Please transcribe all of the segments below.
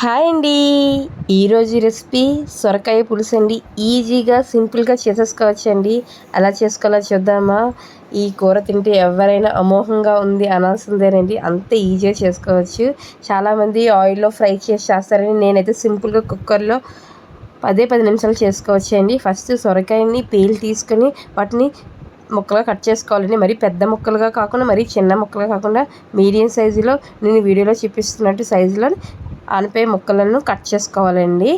Hi అండి. ఈరోజు recipe సొరకాయ పులుసు అండి. ఈజీగా సింపుల్గా చేసేసుకోవచ్చు అండి ఎలా చేసుకోవాలో చూద్దామా? ఈ కూర తింటే ఎవరైనా అమోహంగా ఉంది అనాల్సిందేనండి. అంత ఈజీగా చేసుకోవచ్చు. చాలామంది ఆయిల్లో ఫ్రై చేసి చేస్తారని నేనైతే సింపుల్గా కుక్కర్లో పదే పది నిమిషాలు చేసుకోవచ్చు అండి ఫస్ట్ సొరకాయని పీల్ తీసుకొని వాటిని ముక్కలుగా కట్ చేసుకోవాలండి. మరి పెద్ద ముక్కలుగా కాకుండా మరి చిన్న ముక్కలుగా కాకుండా మీడియం సైజులో నేను వీడియోలో చూపిస్తున్నట్టు సైజులో ఆనపకాయ ముక్కలను కట్ చేసుకోవాలండి.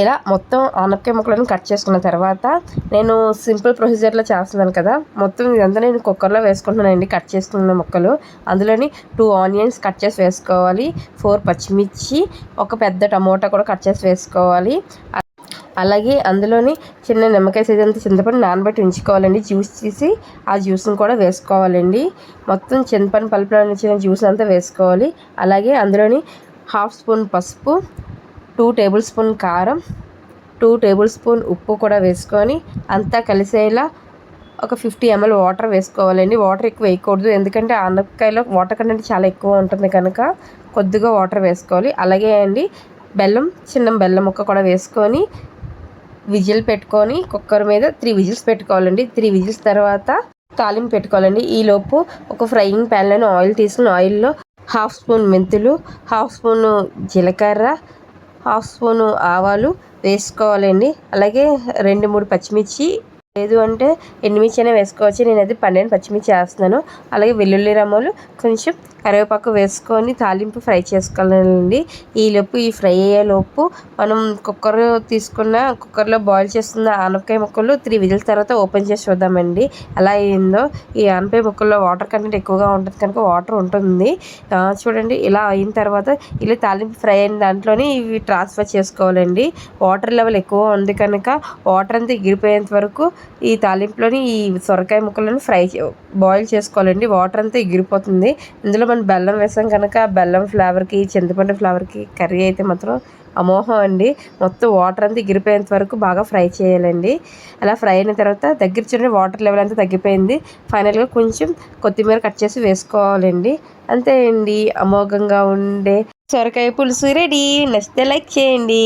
ఇలా మొత్తం ఆనపకాయ ముక్కలను కట్ చేసుకున్న తర్వాత నేను సింపుల్ ప్రొసీజర్లో చేస్తున్నాను కదా మొత్తం ఇదంతా నేను కుక్కర్లో వేసుకుంటున్నానండి కట్ చేసుకున్న ముక్కలు. అందులోని టూ ఆనియన్స్ కట్ చేసి వేసుకోవాలి ఫోర్ పచ్చిమిర్చి ఒక పెద్ద టమోటా కూడా కట్ చేసి వేసుకోవాలి. అలాగే అందులోని చిన్న నిమ్మకాయ సైజ్ అంత చింతపండు నానబెట్టి ఉంచుకోవాలండి. జ్యూస్ తీసి ఆ జ్యూస్ని కూడా వేసుకోవాలండి. మొత్తం చింతపండు పలుపులో వచ్చిన జ్యూస్ అంతా వేసుకోవాలి. అలాగే అందులోని హాఫ్ స్పూన్ పసుపు టూ టేబుల్ స్పూన్ కారం టూ టేబుల్ స్పూన్ ఉప్పు కూడా వేసుకొని అంతా కలిసేలా ఒక ఫిఫ్టీ ఎంఎల్ వాటర్ వేసుకోవాలండి. వాటర్ ఎక్కువ వేయకూడదు. ఎందుకంటే ఆనపకాయలో వాటర్ కంటెంట్ చాలా ఎక్కువ ఉంటుంది కనుక కొద్దిగా వాటర్ వేసుకోవాలి. అలాగే అండి బెల్లం చిన్న బెల్లం ముక్క కూడా వేసుకొని విజిల్ పెట్టుకొని కుక్కర్ మీద త్రీ విజిల్స్ పెట్టుకోవాలండి. త్రీ విజిల్స్ తర్వాత తాలింపు పెట్టుకోవాలండి. ఈలోపు ఒక ఫ్రైయింగ్ ప్యాన్లోని ఆయిల్ తీసుకుని ఆయిల్లో హాఫ్ స్పూన్ మెంతులు హాఫ్ స్పూన్ జీలకర్ర హాఫ్ స్పూన్ ఆవాలు వేసుకోవాలండి. అలాగే రెండు మూడు పచ్చిమిర్చి. లేదు అంటే ఎండుమిర్చి అయినా వేసుకోవచ్చు. నేనైతే పన్నెండు పచ్చిమిర్చి వేస్తున్నాను. అలాగే వెల్లుల్లి రమ్మలు కొంచెం కరివేపాకు వేసుకొని తాలింపు ఫ్రై చేసుకోవాలండి. ఈలోపు ఈ ఫ్రై అయ్యేలోపు మనం కుక్కర్ తీసుకున్న కుక్కర్లో బాయిల్ చేస్తున్న ఆనపకాయ ముక్కలు త్రీ విజిల్స్ తర్వాత ఓపెన్ చేసి చూద్దామండి. ఎలా అయిందో ఈ ఆనపకాయ ముక్కల్లో వాటర్ కంటెంట్ ఎక్కువగా ఉంటుంది కనుక వాటర్ ఉంటుంది. చూడండి ఇలా అయిన తర్వాత ఇలా తాలింపు ఫ్రై అయిన దాంట్లోనే ఇవి ట్రాన్స్ఫర్ చేసుకోవాలండి. వాటర్ లెవెల్ ఎక్కువ ఉంది కనుక వాటర్ అంతా ఎగిరిపోయేంత వరకు ఈ తాలింపులోని ఈ సొరకాయ ముక్కలను ఫ్రై బాయిల్ చేసుకోవాలండి. వాటర్ అంతా ఎగిరిపోతుంది. ఇందులో మనం బెల్లం వేసాం కనుక బెల్లం ఫ్లేవర్కి చింతపండు ఫ్లేవర్కి కర్రీ అయితే మాత్రం అమోహం అండి. మొత్తం వాటర్ అంతా ఎగిరిపోయేంత వరకు బాగా ఫ్రై చేయాలండి. అలా ఫ్రై అయిన తర్వాత దగ్గర చూడండి వాటర్ లెవెల్ అంతా తగ్గిపోయింది. ఫైనల్గా కొంచెం కొత్తిమీర కట్ చేసి వేసుకోవాలండి. అంతే అండి. అమోఘంగా ఉండే సొరకాయ పులుసు రెడీ. నచ్చితే లైక్ చేయండి.